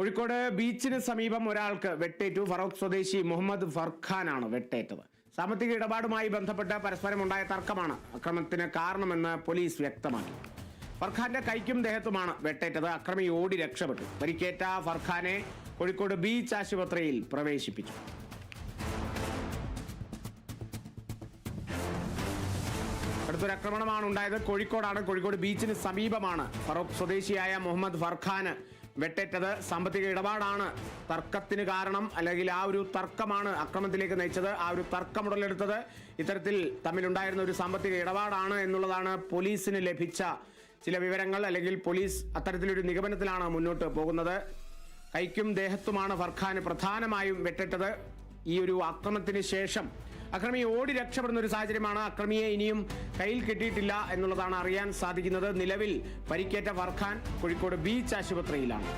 കോഴിക്കോട് ബീച്ചിന് സമീപം ഒരാൾക്ക് വെട്ടേറ്റു. ഫറോക്ക് സ്വദേശി മുഹമ്മദ് ഫർഖാനാണ് വെട്ടേറ്റത്. സാമ്പത്തിക ഇടപാടുമായി ബന്ധപ്പെട്ട് പരസ്പരമുണ്ടായ തർക്കമാണ് അക്രമത്തിന് കാരണമെന്ന് പോലീസ് വ്യക്തമാക്കി. ഫർഖാന്റെ കൈക്കും ദേഹത്തുമാണ് വെട്ടേറ്റത്. അക്രമി ഓടി രക്ഷപ്പെട്ടു. പരിക്കേറ്റ ഫർഖാനെ കോഴിക്കോട് ബീച്ച് ആശുപത്രിയിൽ പ്രവേശിപ്പിച്ചു. അടുത്തൊരു ആക്രമണമാണ് ഉണ്ടായത്. കോഴിക്കോടാണ്. കോഴിക്കോട് ബീച്ചിന് സമീപമാണ് ഫറോക്ക് സ്വദേശിയായ മുഹമ്മദ് ഫർഖാന് വെട്ടേറ്റത് സാമ്പത്തിക ഇടപാടാണ്. തർക്കത്തിന് കാരണം അല്ലെങ്കിൽ ആ ഒരു തർക്കമാണ് അക്രമത്തിലേക്ക് നയിച്ചത് ആ ഒരു തർക്കം ഉടലെടുത്തത് ഇത്തരത്തിൽ തമ്മിലുണ്ടായിരുന്ന ഒരു സാമ്പത്തിക ഇടപാടാണ് എന്നുള്ളതാണ് പോലീസിന് ലഭിച്ച ചില വിവരങ്ങൾ അല്ലെങ്കിൽ പോലീസ് അത്തരത്തിലൊരു നിഗമനത്തിലാണ് മുന്നോട്ട് പോകുന്നത്. കൈക്കും ദേഹത്തുമാണ് ഫർഖാന് പ്രധാനമായും വെട്ടേറ്റത്. ഈ ഒരു അക്രമത്തിന് ശേഷം അക്രമി ഓടി രക്ഷപ്പെടുന്ന ഒരു സാഹചര്യമാണ് അക്രമിയെ ഇനിയും കയ്യിൽ കിട്ടിയിട്ടില്ല എന്നുള്ളതാണ് അറിയാൻ സാധിക്കുന്നത്. നിലവിൽ പരിക്കേറ്റ വർഖാൻ കോഴിക്കോട് ബീച്ച് ആശുപത്രിയിലാണ്.